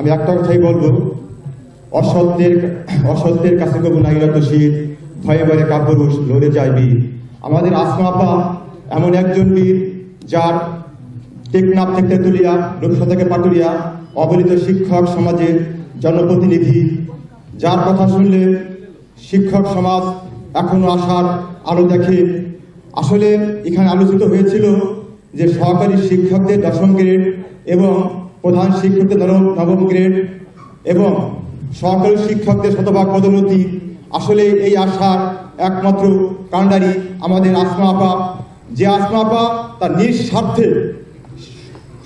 আমি একটা কথাই বলব, অসত্যের অসত্যের কাছে কবু নাইরত শীত, ভয়ে ভয়ে কাপুরুষ, লড়ে যায় বীর। আমাদের আসমা এমন একজন বীর, যার টেকনাফ থেকে তুলিয়া রূপসা থেকে পাটুরিয়া অবলিত শিক্ষক সমাজের জনপ্রতিনিধি। যার কথা শুনলে শিক্ষক সমাজ এখনও আসার আলো দেখে। আসলে এখানে আলোচিত হয়েছিল যে সহকারী শিক্ষকদের দশম গ্রেড এবং প্রধান শিক্ষকদের নবম- গ্রেড এবং সহকারী শিক্ষকদের শতভাগ পদোন্নতি। আসলে এই আশার একমাত্র কাণ্ডারি আমাদের আসমা আপা। যে আসমা আপা তার নিঃস্বার্থে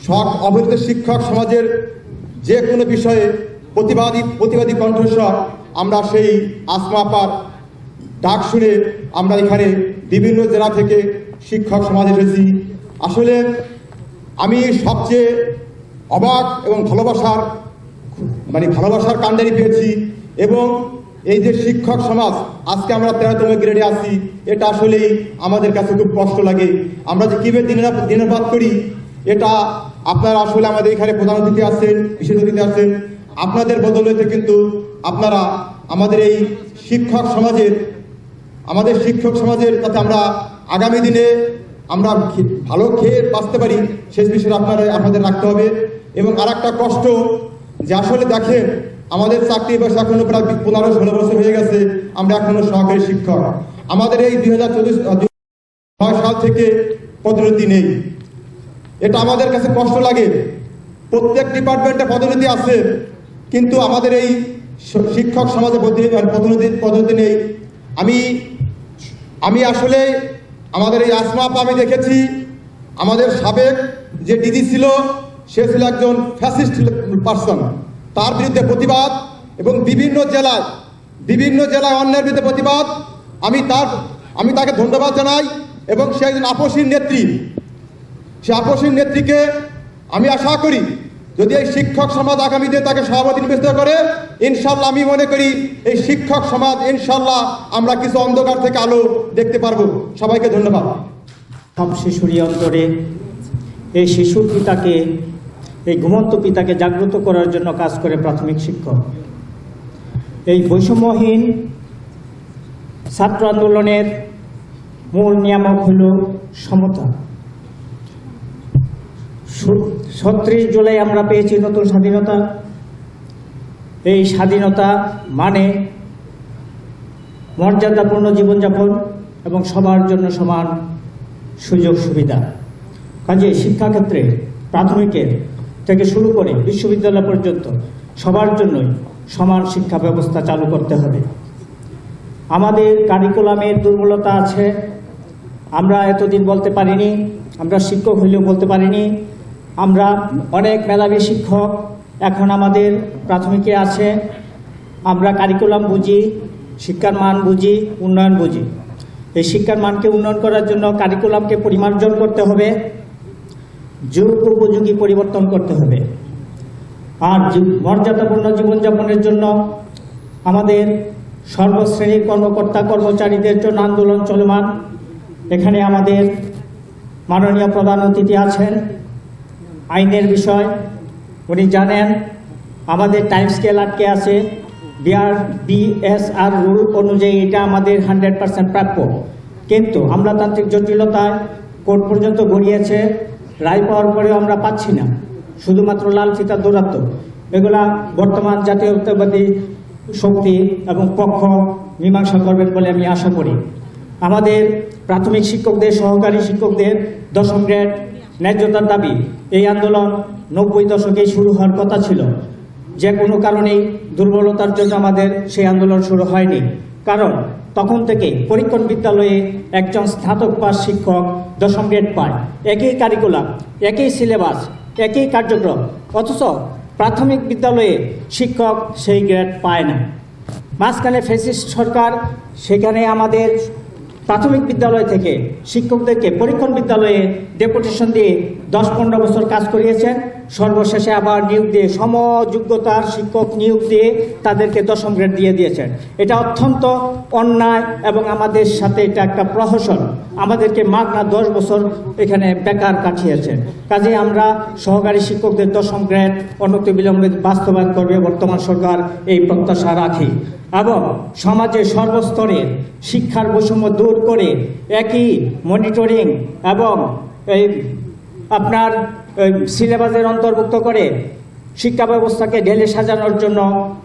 সব অবৈধ শিক্ষক সমাজের যে কোনো বিষয়ে প্রতিবাদী প্রতিবাদী কণ্ঠস্বর, আমরা সেই আসমা আপার ডাক শুনে আমরা এখানে বিভিন্ন জেলা থেকে শিক্ষক সমাজ এসেছি। আসলে আমি সবচেয়ে অবাক এবং ভালোবাসার মানে ভালোবাসার কাণ্ডারি পেয়েছি এবং এই যে শিক্ষক সমাজ, আজকে আমরা তেরোতম গ্রেডে আছি, এটা আসলেই আমাদের কাছে খুব কষ্ট লাগে। আমরা যে কীভাবে দিনের দিনপাত করি, এটা আপনারা আসলে আমাদের এখানে প্রধান অতিথি আছেন, বিশেষ অতিথি আছেন। আপনাদের বদলতে কিন্তু আপনারা আমাদের এই শিক্ষক সমাজের, আমাদের শিক্ষক সমাজের যাতে আমরা আগামী দিনে আমরা ভালো খেয়ে বাঁচতে পারি, শেষ বিষয়ে আপনারা, আপনাদের রাখতে হবে। এবং আর একটা কষ্ট যে আসলে দেখেন, আমাদের চাকরি বয়স এখনও প্রায় পনেরো ষোলো বছর হয়ে গেছে, আমরা এখনও সহকারী শিক্ষক। আমাদের এই দুই হাজার চব্বিশ ছয় সাল থেকে পদোন্নতি নেই। এটা আমাদের কাছে কষ্ট লাগে। প্রত্যেক ডিপার্টমেন্টে পদোন্নতি আছে, কিন্তু আমাদের এই শিক্ষক সমাজে পদোন্নতি পদোন্নতি নেই। আমি আমি আসলে আমাদের এই আসমা আমি দেখেছি, আমাদের সাবেক যে দিদি ছিল সে ছিল একজন ফ্যাসিস্ট পার্সন তার বিরুদ্ধে প্রতিবাদ এবং বিভিন্ন জেলায় বিভিন্ন জেলায় অন্যের বিরুদ্ধে প্রতিবাদ। আমি তার, আমি তাকে ধন্যবাদ জানাই এবং সে একজন আপসীর নেত্রী। সে আপসীর নেত্রীকে আমি আশা করি যদি এই শিক্ষক সমাজ আগামী তাকে সভাপতি নির্বাচিত করে ইনশাল্লাহ আমি মনে করি এই শিক্ষক সমাজ ইনশাল্লাহ আমরা কিছু অন্ধকার থেকে আলো দেখতে পারব। সবাইকে ধন্যবাদ। সব শিশুরই অন্তরে এই শিশুর পিতাকে এই ঘুমন্ত পিতাকে জাগ্রত করার জন্য কাজ করে প্রাথমিক শিক্ষক। এই বৈষম্যহীন ছাত্র আন্দোলনের মূল নিয়ামক হল সমতা। ছত্রিশ জুলাই আমরা পেয়েছি নতুন স্বাধীনতা। এই স্বাধীনতা মানে মর্যাদাপূর্ণ জীবনযাপন এবং সবার জন্য সমান সুযোগ সুবিধা কাজে শিক্ষাক্ষেত্রে প্রাথমিকের থেকে শুরু করে বিশ্ববিদ্যালয় পর্যন্ত সবার জন্যই সমান শিক্ষা ব্যবস্থা চালু করতে হবে। আমাদের কারিকুলামের দুর্বলতা আছে। আমরা এতদিন বলতে পারিনি, আমরা শিক্ষক হইলেও বলতে পারিনি। আমরা অনেক মেধাবী শিক্ষক এখন আমাদের প্রাথমিকে আছে। আমরা কারিকুলাম বুঝি, শিক্ষার মান বুঝি, উন্নয়ন বুঝি। এই শিক্ষার মানকে উন্নয়ন করার জন্য কারিকুলামকে পরিমার্জন করতে হবে। যুগ উপযোগী পরিবর্তন করতে হবে। আর মর্যাদাপূর্ণ জীবনযাপনের জন্য আমাদের সর্বশ্রেণীর কর্মকর্তা কর্মচারীদের জন্য আন্দোলন চলমান। এখানে আমাদের মাননীয় প্রধান অতিথি আছেন। আইনের বিষয়, উনি জানেন আমাদের টাইম স্কেল আটকে আছে। বিআর, বিএসআর রুল অনুযায়ী এটা আমাদের হান্ড্রেড পার্সেন্ট প্রাপ্য। কিন্তু আমলাতান্ত্রিক জটিলতায় কোর্ট পর্যন্ত গড়িয়েছে। রায় পাওয়ার পরেও আমরা পাচ্ছি না। শুধুমাত্র লাল ফিতা দৌরাত্ম। এগুলা বর্তমান জাতীয়তাবাদী শক্তি এবং পক্ষ মীমাংসা করবেন বলে আমি আশা করি। আমাদের প্রাথমিক শিক্ষকদের, সহকারী শিক্ষকদের দশম গ্রেড ন্যায্যতার দাবি। এই আন্দোলন নব্বই দশকেই শুরু হওয়ার কথা ছিল। যে কোনো কারণেই দুর্বলতার জন্য আমাদের সেই আন্দোলন শুরু হয়নি। কারণ তখন থেকে পরীক্ষণ বিদ্যালয়ে একজন স্নাতক পাশ শিক্ষক দশম গ্রেড পায়। একই কারিকুলাম একই সিলেবাস একই কার্যক্রম, অথচ প্রাথমিক বিদ্যালয়ে শিক্ষক সেই গ্রেড পায় না। মাঝখানে ফেসিস্ট সরকার, সেখানে আমাদের প্রাথমিক বিদ্যালয় থেকে শিক্ষকদেরকে পরীক্ষণ বিদ্যালয়ে ডেপুটেশন দিয়ে দশ পনেরো বছর কাজ করিয়েছেন। সর্বশেষে আবার নিয়োগ দিয়ে সমযোগ্যতার শিক্ষক নিয়োগ দিয়ে তাদেরকে দশম গ্রেড দিয়ে দিয়েছেন। এটা অত্যন্ত অন্যায় এবং আমাদের সাথে এটা একটা প্রহসন। আমাদেরকে মাগনা দশ বছর এখানে বেকার কাটিয়েছেন। কাজে আমরা সহকারী শিক্ষকদের দশম গ্রেড অনতি বিলম্বে বাস্তবায়ন করবে বর্তমান সরকার এই প্রত্যাশা রাখি। এবং সমাজে সর্বস্তরে শিক্ষার বৈষম্য দূর করে একই মনিটরিং এবং এই আপনার সিলেবাসের অন্তর্ভুক্ত করে শিক্ষা ব্যবস্থাকে ঢেলে সাজানোর জন্য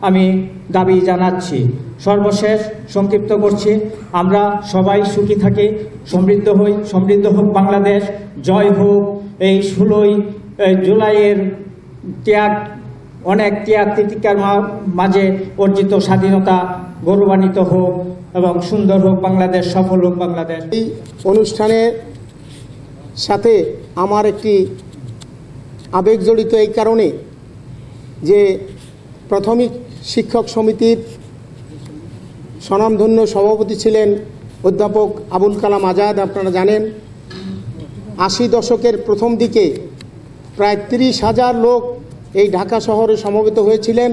আমি দাবি জানাচ্ছি। সর্বশেষ সংক্ষিপ্ত করছি। আমরা সবাই সুখী থাকি, সমৃদ্ধ হই, সমৃদ্ধ হোক বাংলাদেশ। জয় হোক। এই ষোলোই জুলাইয়ের ত্যাগ অনেক ত্যাগ তিতিকার মাঝে অর্জিত স্বাধীনতা গৌরবান্বিত হোক এবং সুন্দর হোক বাংলাদেশ, সফল হোক বাংলাদেশ। এই অনুষ্ঠানের সাথে আমার একটি আবেগ জড়িত এই কারণে যে প্রাথমিক শিক্ষক সমিতির স্বনামধন্য সভাপতি ছিলেন অধ্যাপক আবুল কালাম আজাদ, আপনারা জানেন। আশি দশকের প্রথম দিকে প্রায় তিরিশ হাজার লোক এই ঢাকা শহরে সমবেত হয়েছিলেন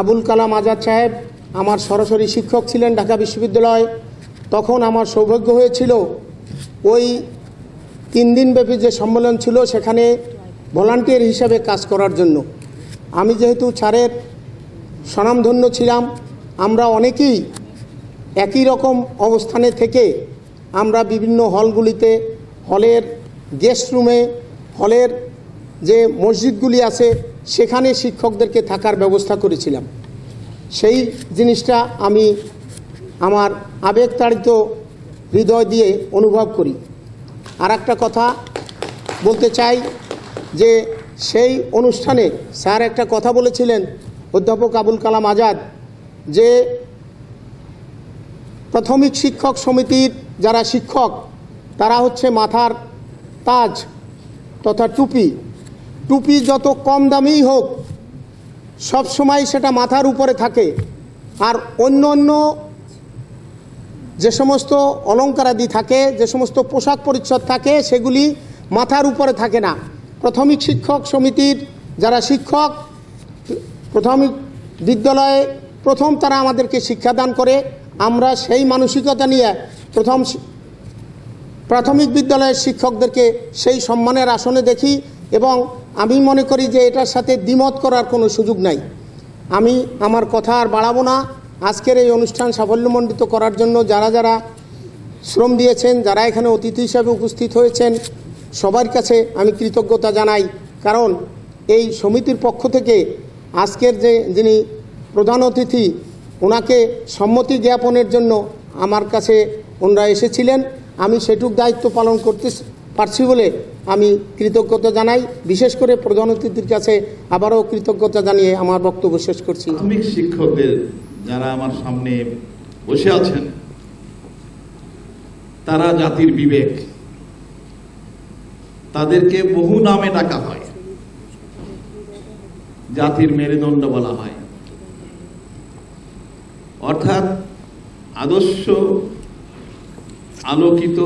আবুল কালাম আজাদ সাহেব। আমার সরাসরি শিক্ষক ছিলেন ঢাকা বিশ্ববিদ্যালয়। তখন আমার সৌভাগ্য হয়েছিল ওই তিন দিনব্যাপী যে সম্মেলন ছিল সেখানে ভলান্টিয়ার হিসাবে কাজ করার জন্য। আমি যেহেতু স্যারের স্বনামধন্য ছিলাম, আমরা অনেকেই একই রকম অবস্থানে থেকে আমরা বিভিন্ন হলগুলিতে, হলের গেস্ট রুমে হলের যে মসজিদগুলি আছে, সেখানে শিক্ষকদেরকে থাকার ব্যবস্থা করেছিলাম। সেই জিনিসটা আমি আমার আবেগতাড়িত হৃদয় দিয়ে অনুভব করি। আর একটা কথা বলতে চাই যে, সেই অনুষ্ঠানে স্যার একটা কথা বলেছিলেন, অধ্যাপক আবুল কালাম আজাদ, যে প্রাথমিক শিক্ষক সমিতির যারা শিক্ষক, তারা হচ্ছে মাথার তাজ তথা টুপি টুপি যত কম দামেই হোক, সব সময় সেটা মাথার উপরে থাকে। আর অন্য অন্য যে সমস্ত অলঙ্কারাদি থাকে, যে সমস্ত পোশাক পরিচ্ছদ থাকে, সেগুলি মাথার উপরে থাকে না। প্রাথমিক শিক্ষক সমিতির যারা শিক্ষক, প্রাথমিক বিদ্যালয়ে প্রথম তারা আমাদেরকে শিক্ষাদান করে। আমরা সেই মানসিকতা নিয়ে প্রথম প্রাথমিক বিদ্যালয়ের শিক্ষকদেরকে সেই সম্মানের আসনে দেখি এবং আমি মনে করি যে এটার সাথে দ্বিমত করার কোনো সুযোগ নাই। আমি আমার কথা আর বাড়াবো না। আজকের এই অনুষ্ঠান সাফল্যমণ্ডিত করার জন্য যারা যারা শ্রম দিয়েছেন, যারা এখানে অতিথি হিসাবে উপস্থিত হয়েছেন, সবার কাছে আমি কৃতজ্ঞতা জানাই। কারণ এই সমিতির পক্ষ থেকে আজকের যে যিনি প্রধান অতিথি, ওনাকে সম্মতি জ্ঞাপনের জন্য আমার কাছে ওনারা এসেছিলেন। আমি সেটুক দায়িত্ব পালন করতে পারছি বলে আমি কৃতজ্ঞতা জানাই। বিশেষ করে প্রধান অতিথির কাছে আবারও কৃতজ্ঞতা জানিয়ে আমার বক্তব্য শেষ করছি। প্রাথমিক শিক্ষকদের যারা আমার সামনে বসে আছেন, তারা জাতির বিবেক। তাদেরকে বহু নামে ডাকা হয়। জাতির মেরুদণ্ড বলা হয়। অর্থাৎ আদর্শ আলোকিত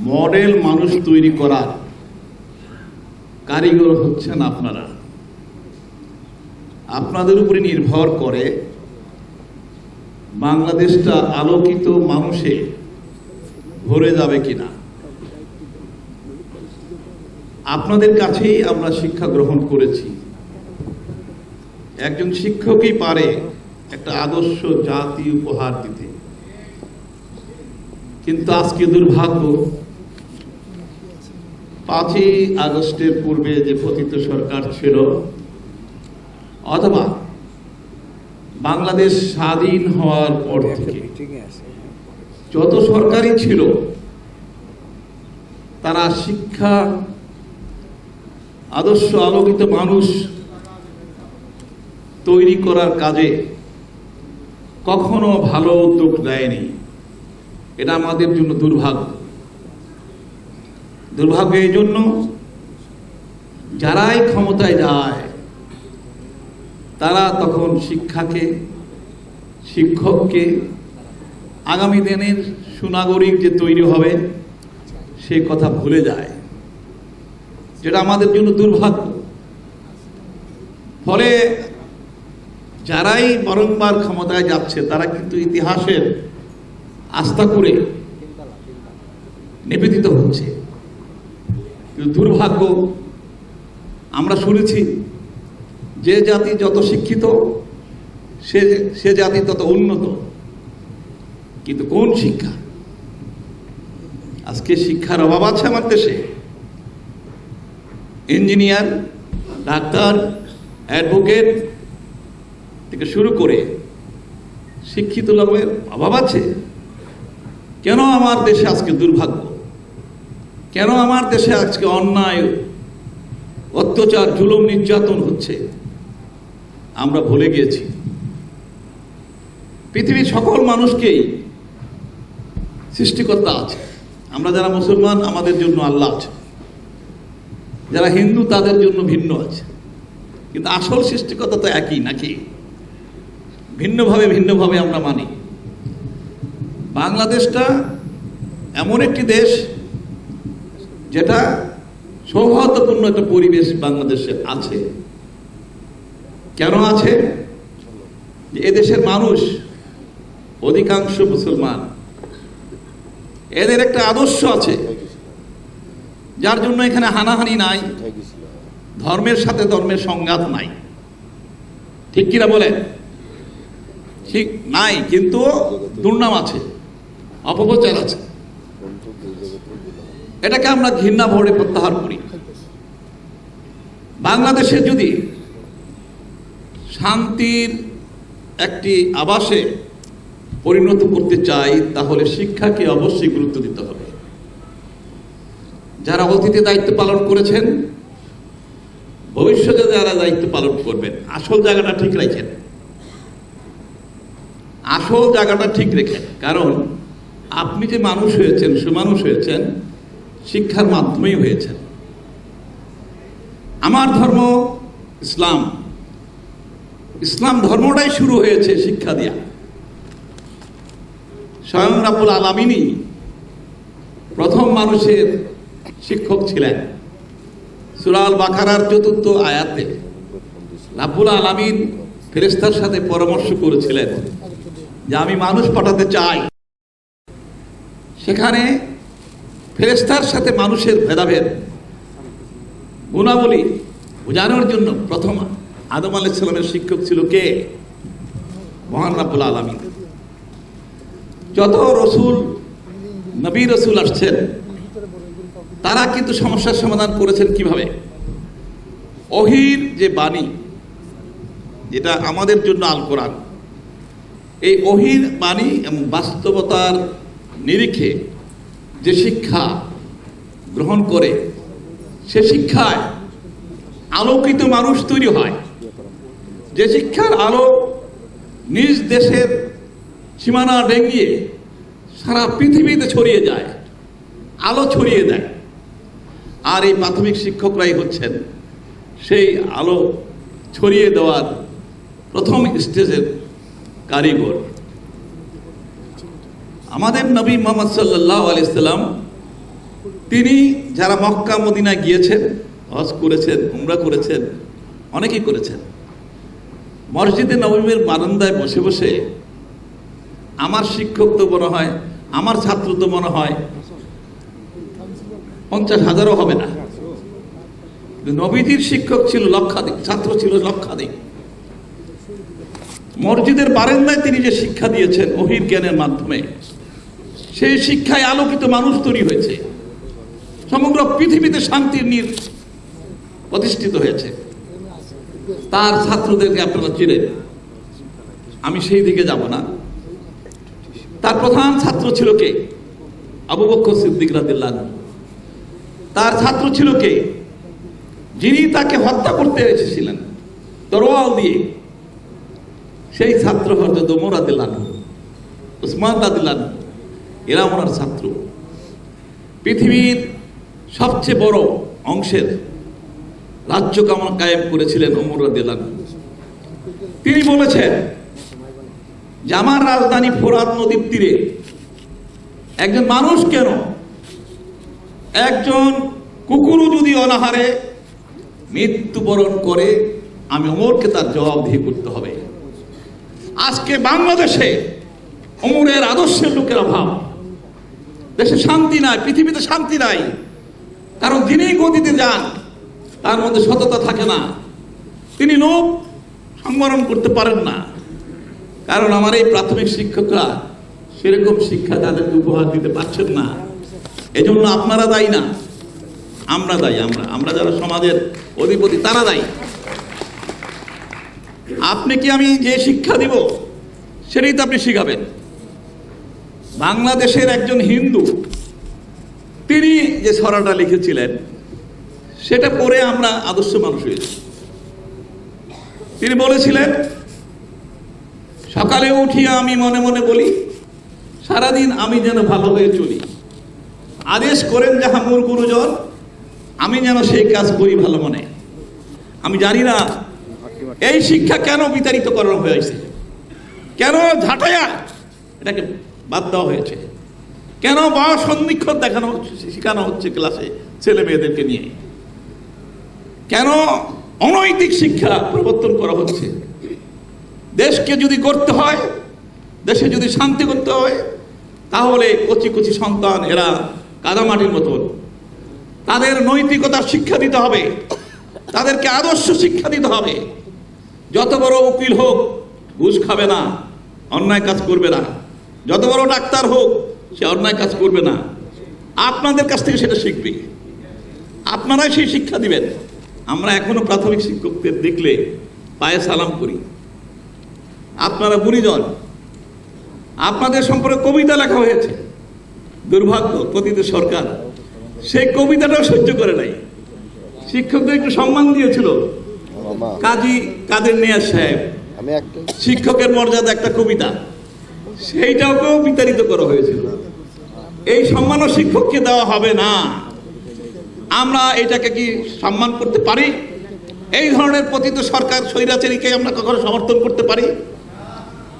মডেল মানুষ তৈরি করার কারিগর হচ্ছেন আপনারা। আপনাদের উপরে নির্ভর করে বাংলাদেশটা আলোকিত মানুষে ভরে যাবে কিনা। আপনাদের কাছেই আমরা শিক্ষা গ্রহণ করেছি। একজন শিক্ষকই পারে একটা আদর্শ জাতি উপহার দিতে। কিন্তু আজকে দুর্ভাগ্য পাঁচই আগস্টের পূর্বে যে পতিত সরকার ছিল অথবা বাংলাদেশ স্বাধীন হওয়ার পর থেকে যত সরকারই ছিল তারা শিক্ষা আদর্শ আলোকিত মানুষ তৈরি করার কাজে কখনো ভালো উদ্যোগ নেয়নি। এটা আমাদের জন্য দুর্ভাগ্য। দুর্ভাগ্য এই জন্য যারাই ক্ষমতায় যায়, তারা তখন শিক্ষাকে, শিক্ষককে, আগামী দিনের সুনাগরিক যে তৈরি হবে, সে কথা ভুলে যায়। যেটা আমাদের জন্য দুর্ভাগ্য। ফলে যারাই বারংবার ক্ষমতায় যাচ্ছে, তারা কিন্তু ইতিহাসের আস্থা করে নিবেদিত হচ্ছে। দুর্ভাগ্য, আমরা শুনেছি যে জাতি যত শিক্ষিত, সে সে জাতি তত উন্নত। কিন্তু কোন শিক্ষা? আজকে শিক্ষার অভাব আছে আমার দেশে। ইঞ্জিনিয়ার, ডাক্তার, অ্যাডভোকেট থেকে শুরু করে শিক্ষিত লোকের অভাব আছে। কেন আমার দেশে আজকে দুর্ভাগ্য? কেন আমার দেশে আজকে অন্যায়, অত্যাচার, জুলুম, নির্যাতন হচ্ছে? আমরা ভুলে গিয়েছি। পৃথিবীর সকল মানুষকেই সৃষ্টিকর্তা আছে। আমরা যারা মুসলমান, আমাদের জন্য আল্লাহ আছে। যারা হিন্দু, তাদের জন্য ভিন্ন আছে। কিন্তু আসল সৃষ্টিকর্তা তো একই নাকি? ভিন্নভাবে ভিন্নভাবে আমরা মানি। বাংলাদেশটা এমন একটি দেশ যেটা সৌহার্দ্যপূর্ণ একটা পরিবেশ বাংলাদেশে আছে। কেন আছে? এদেশের মানুষ, অধিকাংশ মুসলমান, এদের একটা আদর্শ আছে, যার জন্য এখানে হানাহানি নাই, ধর্মের সাথে ধর্মের সংঘাত নাই। ঠিক কিনা বলেন? ঠিক নাই, কিন্তু দুর্নাম আছে, অপপ্রচার আছে। এটাকে আমরা ঘৃণা ভরে প্রত্যাহার করি। বাংলাদেশে যদি শান্তির একটি আবাসে পরিণত করতে চাই, তাহলে শিক্ষাকে অবশ্যই গুরুত্ব দিতে হবে। যারা অতীতে দায়িত্ব পালন করেছেন, ভবিষ্যতে যারা দায়িত্ব পালন করবেন, আসল জায়গাটা ঠিক রাখেন। আসল জায়গাটা ঠিক রেখেন। কারণ আপনি যে মানুষ হয়েছেন সুমানুষ হয়েছেন শিক্ষার মাধ্যমেই হয়েছেন আমার ধর্ম ইসলাম। ইসলাম ধর্মটাই শুরু হয়েছে শিক্ষা দিয়া। স্বয়ং রাবুল আলামিনই প্রথম মানুষের শিক্ষক ছিলেন। সুরাল বাখারার চতুর্থ আয়াতে রাবুল আলামিন ফেরেস্তার সাথে পরামর্শ করেছিলেন যে আমি মানুষ পাঠাতে চাই। সেখানে ফেরেস্তার সাথে মানুষের ভেদাভেদ। গুণাবলী বোঝানোর জন্য প্রথম আদম আলাইসালামের শিক্ষক ছিল কে? মহান রাব্বুল আলমী যত রসুল, নবী রসুল আসছেন, তারা কিন্তু সমস্যার সমাধান করেছেন কীভাবে? অহির যে বাণী, যেটা আমাদের জন্য আল কোরআন এই অহির বাণী এবং বাস্তবতার নিরিখে যে শিক্ষা গ্রহণ করে, সে শিক্ষায় আলোকিত মানুষ তৈরি হয়। যে শিক্ষার আলো নিজ দেশের সীমানা ডেঙ্গিয়ে সারা পৃথিবীতে ছড়িয়ে যায়, আলো ছড়িয়ে দেয়। আর এই প্রাথমিক শিক্ষকরাই হচ্ছেন সেই আলো ছড়িয়ে দেওয়ার প্রথম স্টেজের কারিগর। আমাদের নবী মোহাম্মদ সাল্লাহ আলাইসাল্লাম তিনি যারা মক্কা মদিনা গিয়েছেন, হজ করেছেন, উমরা করেছেন, অনেকেই করেছেন। মসজিদে নবীমের বারান্দায় বসে বসে আমার শিক্ষক তো মনে হয়, আমার ছাত্র তো মনে হয় পঞ্চাশ হাজারও হবে না। নবীজির শিক্ষক ছিল লক্ষাধিক, ছাত্র ছিল লক্ষাধিক। মসজিদের বারান্দায় তিনি যে শিক্ষা দিয়েছেন, অহির জ্ঞানের মাধ্যমে। সেই শিক্ষায় আলোকিত মানুষ তৈরি হয়েছে। সমগ্র পৃথিবীতে শান্তির নীর প্রতিষ্ঠিত হয়েছে। তার ছাত্রদেরকে আপনারা চিনেন। আমি সেই দিকে যাব না। তার প্রধান ছাত্র ছিল কে? আবু বক্কর সিদ্দিক রাদিল্লাহ তার ছাত্র ছিল কে? যিনি তাকে হত্যা করতে এসেছিলেন, তরোয়াল দিয়ে। সেই ছাত্র হজরত ওমর রাদিল্লাহ উসমান রাদিল্লাহ এরা ওনার ছাত্র। পৃথিবীর সবচেয়ে বড় অংশের রাজ্য কামন কায়েম করেছিলেন ওমর রাদিল্লাহ তিনি বলেছেন যে আমার রাজধানী ফোরাত নদীর তীরে একজন মানুষ কেন? একজন কুকুরও যদি অনাহারে মৃত্যুবরণ করে, আমি অমরকে তার জবাব জবাবদিহি করতে হবে। আজকে বাংলাদেশে অমরের আদর্শের লোকের অভাব। দেশে শান্তি নাই, পৃথিবীতে শান্তি নাই। কারণ যিনি গতিতে যান, তার মধ্যে সততা থাকে না। তিনি লোক সংবরণ করতে পারেন না। কারণ আমার এই প্রাথমিক শিক্ষকরা সেরকম শিক্ষা তাদেরকে উপহার দিতে পারছেন না। এজন্য আপনারা দায়ী না। আমরা দায়ী, আমরা আমরা যারা সমাজের অধিপতি, তারা দায়ী। আপনি কি আমি যে শিক্ষা দিব, সেটাই তো আপনি শিখাবেন। বাংলাদেশের একজন হিন্দু, তিনি যে ছড়াটা লিখেছিলেন, সেটা পড়ে আমরা আদর্শ মানুষ হয়েছি তিনি বলেছিলেন, সকালে উঠিয়া আমি মনে মনে বলি, সারাদিন আমি যেন ভালো হয়ে চলি। আদেশ করেন যাহা মোর গুরুজন আমি যেন সেই কাজ করি ভালো মনে। আমি জানি না, এই শিক্ষা কেন বিতাড়িত করানো হয়েছে? কেন ঝাঁটাইয়া, এটাকে বাদ দেওয়া হয়েছে। কেন বয়স সন্নিক্ষণ দেখানো হচ্ছে, শেখানো হচ্ছে ক্লাসে ছেলে মেয়েদেরকে নিয়ে? কেন অনৈতিক শিক্ষা প্রবর্তন করা হচ্ছে? দেশকে যদি করতে হয়, দেশে যদি শান্তি করতে হয়, তাহলে কচি কচি সন্তান এরা কাদামাটির মতন। তাদের নৈতিকতার শিক্ষা দিতে হবে, তাদেরকে আদর্শ শিক্ষা দিতে হবে। যত বড় উকিল হোক, ঘুষ খাবে না, অন্যায় কাজ করবে না। যত বড় ডাক্তার হোক সে অন্যায় কাজ করবে না। আপনাদের কাছ থেকে সেটা শিখবে। আপনারাই সেই শিক্ষা দিবেন। আমরা এখনও প্রাথমিক শিক্ষকদের দেখলে পায়ে সালাম করি। আপনারা গুণীজন আপনাদের সম্পর্কে কবিতা লেখা হয়েছে। দুর্ভাগ্য পতিত সরকার। সেই কবিতাটাও সহ্য করে নাই। শিক্ষকদের একটু সম্মান দিয়েছিল। কাজী কাদের নিয়াজ সাহেব। শিক্ষকের মর্যাদা একটা কবিতা। সেইটাকেও বিতাড়িত করা হয়েছিল। এই সম্মানও শিক্ষককে দেওয়া হবে না। আমরা এটাকে কি সম্মান করতে পারি? এই ধরনের পতিত সরকার স্বৈরাচারীকে আমরা কখনো সমর্থন করতে পারি?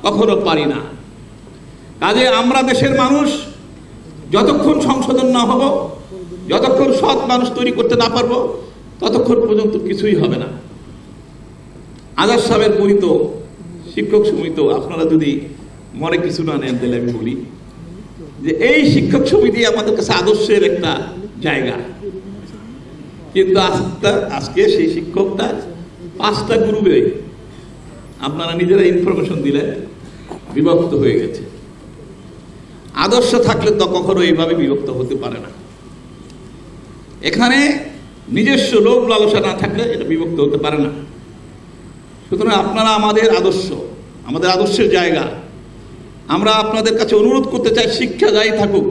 কখনো পারি না। কাজে আমরা দেশের মানুষ, যতক্ষণ সংশোধন না হব, যতক্ষণ সৎ মানুষ তৈরি করতে না পারব, ততক্ষণ পর্যন্ত কিছুই হবে না। আজাদ সাহেবের পরিত শিক্ষক সমিত, আপনারা যদি মনে কিছু না নেন তাহলে আমি বলি যে এই শিক্ষক সমিতি আমাদের কাছে আদর্শের একটা জায়গা। কিন্তু আজকে সেই শিক্ষকটা পাঁচটা গ্রুপে আপনারা নিজেরা ইনফরমেশন দিলেন বিভক্ত হয়ে গেছে। আদর্শ থাকলে তো কখনো এইভাবে বিভক্ত হতে পারে না। এখানে নিজস্ব লোভ লালসা না থাকলে এটা বিভক্ত হতে পারে না। সুতরাং আপনারা আমাদের আদর্শ, আমাদের আদর্শের জায়গা আমরা আপনাদের কাছে অনুরোধ করতে চাই, শিক্ষা যাই থাকুক।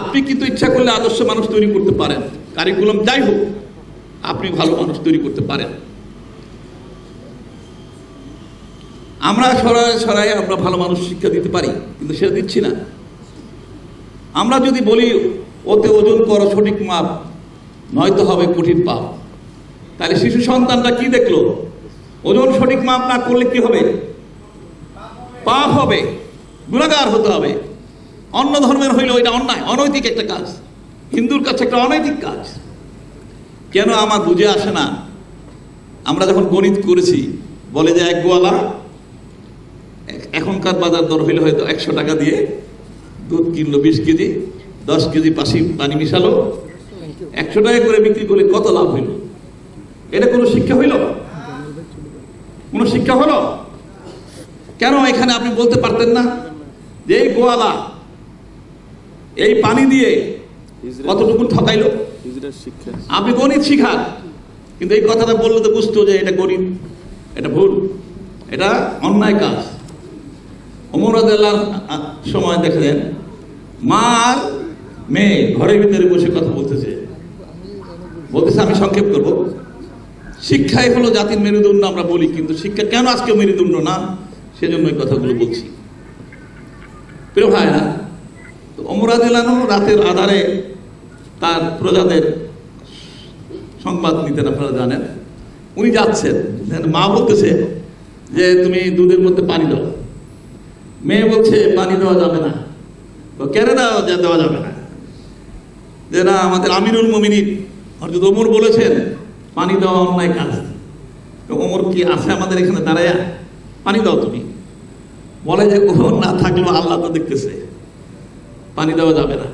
আপনি কিন্তু ইচ্ছা করলে আদর্শ মানুষ তৈরি করতে পারেন। কারিকুলাম যাই হোক, আপনি ভালো মানুষ তৈরি করতে পারেন। আমরা সরাই সরাই আমরা ভালো মানুষ শিক্ষা দিতে পারি, কিন্তু সেটা দিচ্ছি না। আমরা যদি বলি, ওতে ওজন করো, সঠিক মাপ, নয়তো হবে কঠিন পাপ। তাহলে শিশু সন্তানরা কি দেখল? ওজন সঠিক মাপ না করলে কি হবে? পাপ হবে, গুণাগার হতে হবে। অন্য ধর্মের হইলে ওইটা অন্যায়, অনৈতিক একটা কাজ। হিন্দুর কাছে একটা অনৈতিক কাজ। কেন আমার বুঝে আসে না? আমরা যখন গণিত করেছি, বলে যে এক গোয়ালা, এখনকার বাজার দর হইলে হয়তো একশো টাকা দিয়ে দুধ কিনলো, বিশ কেজি, দশ কেজি পাশি পানি মিশালো, একশো টাকা করে বিক্রি করলে কত লাভ হইল? এটা কোনো শিক্ষা হইল? কোনো শিক্ষা হলো? কেন এখানে আপনি বলতে পারতেন না? যে এই গোয়ালা এই পানি দিয়ে কতটুকু ঠকাইলো? আপনি গণিত শিখান কিন্তু এই কথাটা বললে তো বুঝতো যে এটা গরিব এটা ভুল এটা অন্যায় কাজ। অমরাদার সময় দেখলেন মা আর মেয়ে ঘরের ভিতরে বসে কথা বলতেছে। বলতেছে আমি সংক্ষেপ করব। শিক্ষাই হলো জাতির মেরুদণ্ড আমরা বলি কিন্তু শিক্ষা কেন আজকে মেরুদণ্ড না? সেজন্য এই কথাগুলো বলছি। প্রিয় ভাই না তো অমরাদিলানো রাতের আধারে তার প্রজাদের সংবাদ নিতেন, আপনারা জানেন। উনি যাচ্ছেন মা বলতেছে যে, তুমি দুধের মধ্যে পানি দাও। মেয়ে বলছে, পানি দেওয়া যাবে না। কেন দেওয়া দেওয়া যাবে না। যে, না, আমাদের আমিরুল মমিনিন। হরজত ওমর বলেছেন, পানি দেওয়া অন্যায় কাজ। ওমর কি আছে আমাদের এখানে দাঁড়ায়া? পানি দাও তুমি। বলে যে ওমর না থাকলেও আল্লাহ তো দেখতেছে। পানি দেওয়া যাবে না।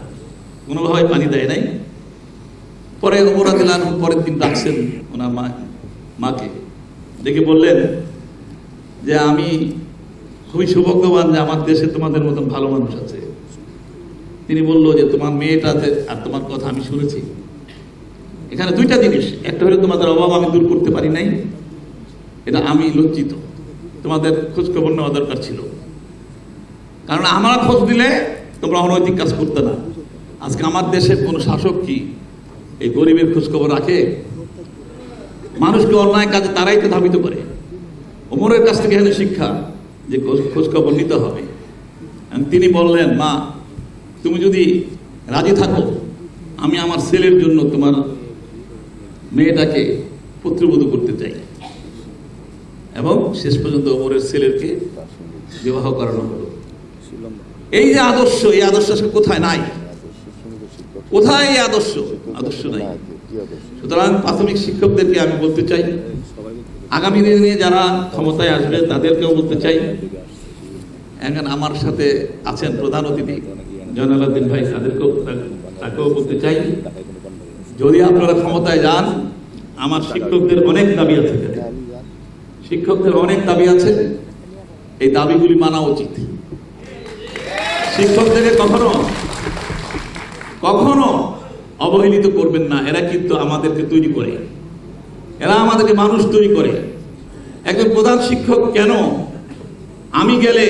কোনোভাবে পানি দেয় নাই। পরে ওমরা দিলান, পরের দিন ডাকছেন ওনার মা, মাকে। ডেকে বললেন যে, আমি খুবই সৌভাগ্যবান যে আমার দেশে তোমাদের মতন ভালো মানুষ আছে। তিনি বলল যে, তোমার মেয়েটাতে আর তোমার কথা আমি শুনেছি। এখানে দুইটা জিনিস। একটা হলো তোমাদের অভাব আমি দূর করতে পারি নাই। এটা আমি লজ্জিত। তোমাদের খোঁজখবর নেওয়া দরকার ছিল। কারণ আমার খোঁজ দিলে তোমরা অনৈতিক কাজ করতে না। আজকে আমার দেশের কোনো শাসক কি এই গরিবের খোঁজখবর রাখে? মানুষকে অন্যায় কাজে তারাই তো ধাবিত করে। ওমরের কাছ থেকে এখানে শিক্ষা যে খোঁজ- খোঁজ নিতে হবে। তিনি বললেন, মা, তুমি যদি রাজি থাকো, আমি আমার ছেলের জন্য তোমার মেয়েটাকে পুত্রবধূ করতে চাই। এবং শেষ পর্যন্ত ওমরের ছেলেকে বিবাহ করানো হলো। এই যে আদর্শ, এই আদর্শ কোথায়? নাই। কোথায় এই আদর্শ? আদর্শ নাই। সুতরাং প্রাথমিক শিক্ষকদেরকে আমি বলতে চাই, আগামী দিনে যারা ক্ষমতায় আসবে, তাদেরকেও বলতে চাই, এখন আমার সাথে আছেন প্রধান অতিথি জয়নালাদ্দিন ভাই, তাদেরকেও তাকেও বলতে চাই, যদি আপনারা ক্ষমতায় যান, আমার শিক্ষকদের অনেক দাবি আছে শিক্ষকদের অনেক দাবি আছে, এই দাবিগুলি মানা উচিত। শিক্ষকদেরকে কখনো কখনো অবহেলিত করবেন না। এরা কিন্তু আমাদেরকে তৈরি করে। এরা আমাদেরকে মানুষ তৈরি করে। একজন প্রধান শিক্ষক কেন আমি গেলে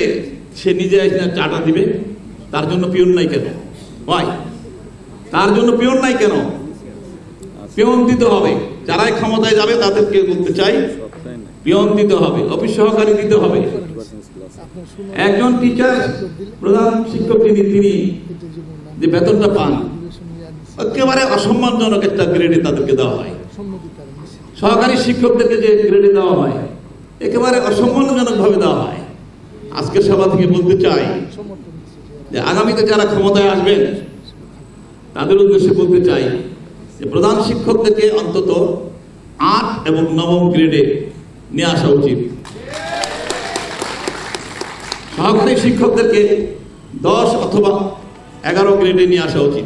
সে নিজে এসে চাটা দিবে? তার জন্য পিয়ন নাই কেন? হয় তার জন্য পিয়ন নাই কেন? পিয়ন দিতে হবে। যারাই ক্ষমতায় যাবে তাদেরকে বলতে চাই, পিয়ন দিতে হবে, অফিস সহকারী দিতে হবে। একজন টিচার প্রধান শিক্ষক যিনি তিনি যে বেতনটা পান, একেবারে অসম্মানজনক একটা গ্রেডে তাদেরকে দেওয়া হয়। সহকারী শিক্ষকদেরকে যে গ্রেডে দেওয়া হয়, একেবারে অসম্মানজনক ভাবে দেওয়া হয়। আজকের সভা থেকে বলতে চাই যে আগামীতে যারা ক্ষমতায় আসবেন, তাদের উদ্দেশ্যে বলতে চাই যে প্রধান শিক্ষকদেরকে অন্তত আট এবং নবম গ্রেডে নিয়ে আসা উচিত। সহকারী শিক্ষকদেরকে দশ অথবা এগারো গ্রেডে নিয়ে আসা উচিত।